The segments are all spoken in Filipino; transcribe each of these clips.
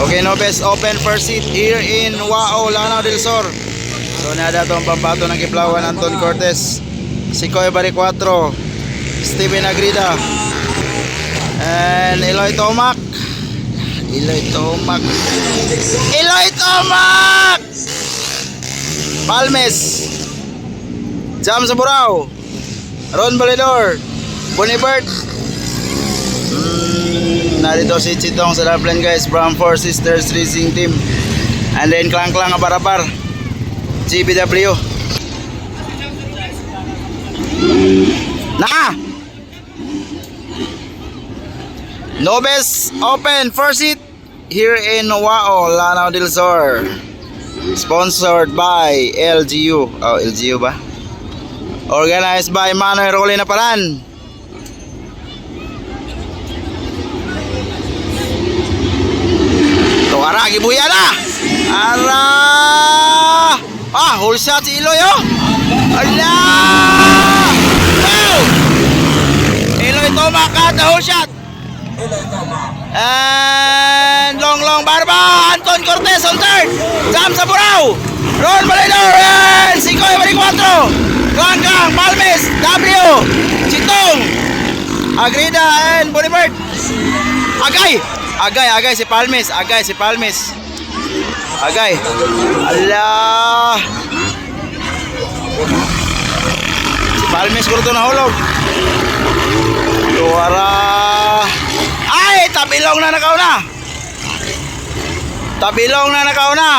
Okay, no best open first seat here in Wao, Lanao del Sur. So nada to ang pambato ng Kiplawan Anton Cortez. Sikoy Bari 4. Steven Agrida. And Eloy Tomac. Eloy Tomac. Eloy Tomac! Palmes. Jam sa Burao. Ron Balidor. Bonibert. Narito si Chitong sa Lapland guys from Four Sisters Racing Team. And then Klang Klang Abarabar. GBW. Na! Nobes Open first seat here in Wao, Lanao del Sur. Sponsored by LGU. Oh, LGU ba? Organized by Manoy Rolina Paran. Ito ara, gibuya na! Ara! Ah, whole shot si Iloy oh! Ala! Wow! Iloy Tomac at the whole shot! And long long barba Anton Cortez on third Jam sa Burao Ron Valedor and Sikoy Bari 4 Gang Gang Palmes W Chitong Agrida and Bonibert Agay Agay Agay si Palmes Agay si Palmes Agay Allah Si Palmes ko ito nahulog Tuwara Ay, tabilong na nakaw na. Tabilong na nakaw na.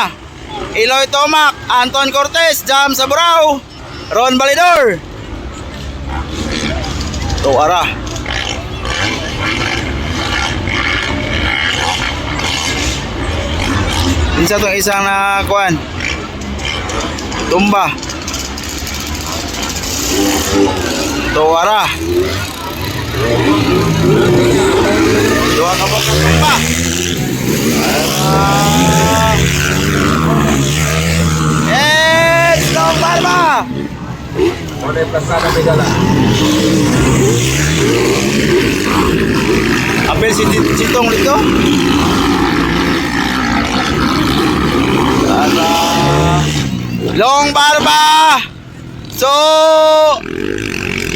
Iloy Tomac, Anton Cortez, Jam sa Burao, Ron Balidor. Tuwara. Isa tong isang na kuan. Tumba. Tuwara. Dua ka ba pa? Ah. Eh, stop barba. Mone Plasada Megala. Apel si Citong dito. Tara. Long barba. So,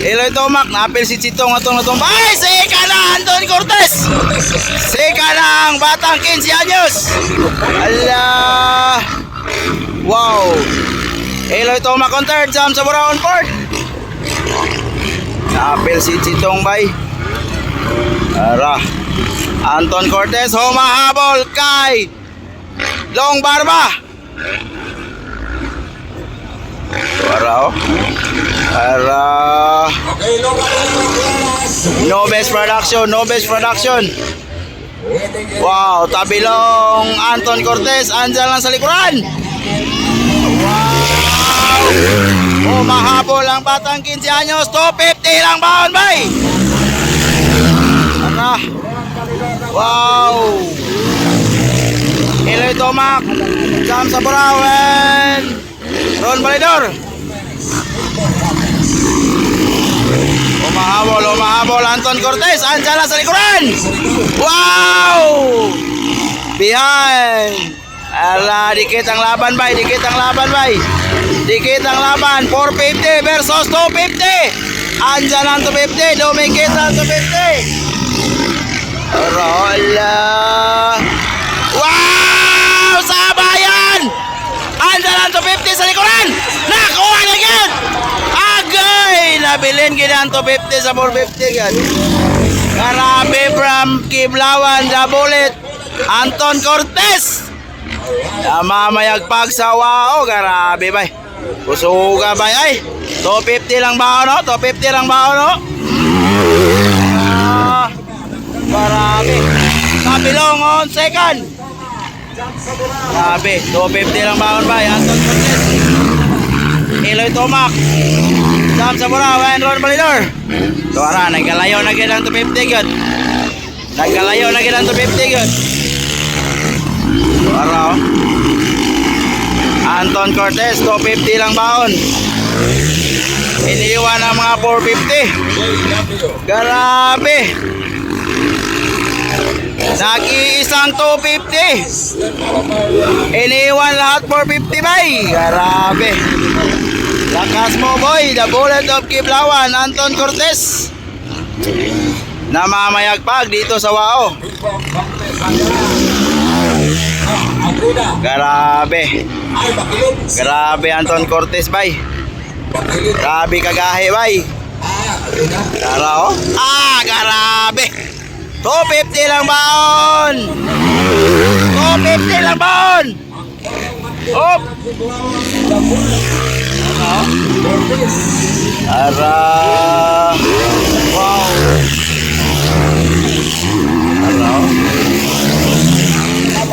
Eloy Tomac, na-apel si Chitong atong natong Ay, sika na Anton Cortez! Sika na ang batang 15 anyos! Ala! Wow! Eloy Tomac on third, Sam sa on fourth. Na-apel si Chitong bay. Ara. Anton Cortez humahabol kay Long Barba. Ara oh. Ara. Okay, no best production, no best production. Wow, tabilong Anton Cortez andyan lang sa likuran. Wow! Humahabol ang batang 15 anyos, 250 lang baon bay. Ara. Wow! Iloy Tomac, Jam sa Burawen, Ron Balidor. Umahabol, umahabol Anton Cortez, andyan lang sa likuran. Wow! Behind. Ala, dikit ang laban bay, dikit ang laban bay. Dikit ang laban, 450 versus 250. Andyan ang 250, dumikit ang 250. Rola. Wow! Sabayan! Andyan ang 250 sa likuran! Nakuha na yan! Agay! Nabilin gina ang 250 sa 450 yan. Grabe from Kiblawan, bullet. Anton Cortez! Namamayagpag sa wao, grabe bay. Kusuga bay ay. 250 lang ba no? 250 lang ba no? Ah, marami. Kabilong on second. Grabe, 250 lang ba bay? Anton Cortez. Eloy Tomac. Sam sa Burao, and Ron Balidor. Tuwara, nagkalayo na gid ang 250 gyud. Nagkalayo na gid ang 250 gyud. Tuwara oh. Anton Cortez, 250 lang baon. Iniiwan ang mga 450. Grabe. Nag-iisang 250. Iniwan lahat 450 bay. Grabe. Lakas mo boy. The bullet of Kiblawan. Anton Cortez. Namamayagpag dito sa Wao. Grabe. Grabe Anton Cortez bay. Grabe kagahe bay. Tara oh. Ah, grabe. 250 lang baon. 250 lang baon. Op. Ara. Wow. Ara.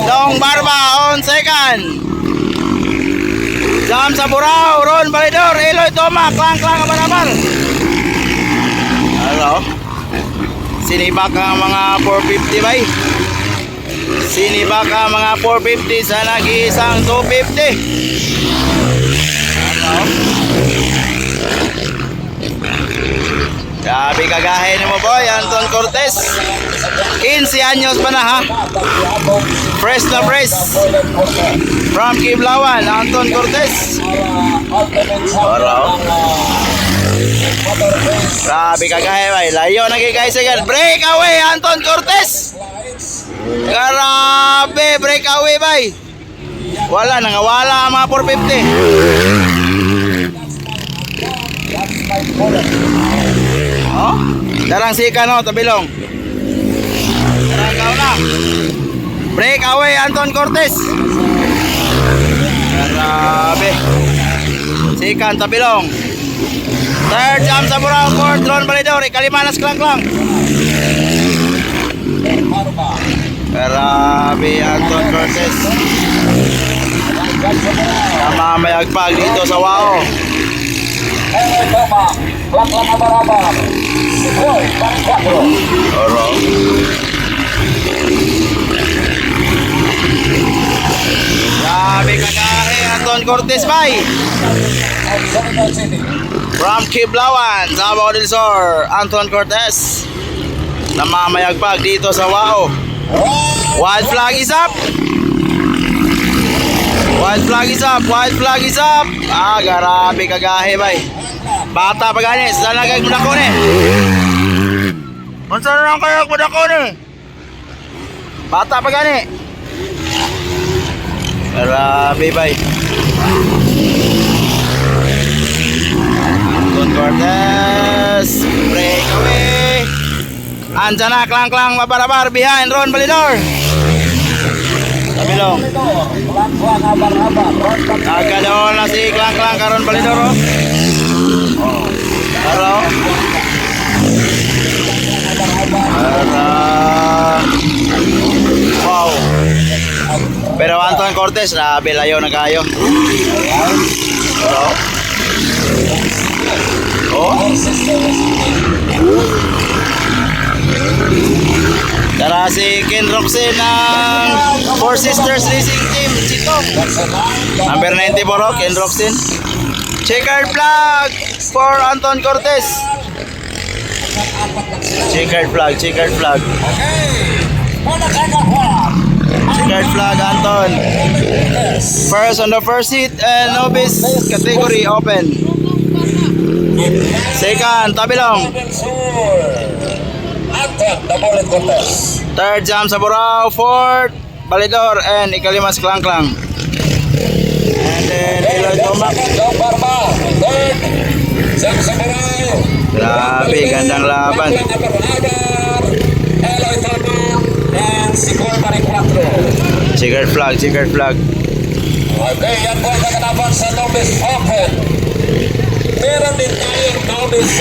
Dong Barba on second. Jam sa Burao, Ron Balidor, Eloy Toma, Klang Klang Abanabar. Hello. Sinibak ang mga 450 bay. Sinibak ang mga 450 sa nag-iisang 250. Hello. Grabe kagahe ni mo boy, Anton Cortez. 15 anyos pa na ha. Fresh na fresh. From Kiblawan, Anton Cortez. Araw. Grabe kagahe bay. Layo na kay guys agad. Break away Anton Cortez. Grabe, break away bay. Wala, nangawala ang mga 450. Oh, darang sika no, tabilong. Darang kau na. Break away Anton Cortez. Grabe. Sikan tabilong. Third jump sa Burao Court, Ron Balidor, Kalimanas Klang Klang. Grabe Anton Cortez. Namamayagpag dito sa Wao. Oro. Grabe kagahe Anton Cortez bay. From Kiblawan, Sabao del Sur, Anton Cortez. Namamayagpag dito sa Wao. Wild flag is up. Wild flag is up. Wild flag is up. Ah, grabe kagahe bay. Bata pa gani, saan nagag mo na ko ni? Unsa na kayo mo na ko ni? Bata pa gani. Grabe bay. Anton Cortez, break away. Andyan na, klang klang, mabarabar, behind, Ron Balidor. Tabilong. Nagkaloon na si klang klang, karon Balidor, oh. Oh. Hello. Wow. Pero Anton Cortez, na bilayo na kayo. Hello. Oh. Tara si Ken Roxen ng Four Sisters Racing Team, Chito. Number 94, oh, Ken Roxen. Checkered flag for Anton Cortez. Checkered flag, checkered flag. Checkered flag, Anton. First on the first seat and novice category open. Second, Tabilong. Third jam sa Burao, fourth Balidor and ikalimas Klang Klang. And then Eloy Tomac. Grabe, gandang laban. Eloy Tomac. And si Cormari 4. Checkered flag, checkered flag. Okay, yan po ang kaganapan sa Nobis Open. பேரண்டின் தாயை கவுண்டேஸ்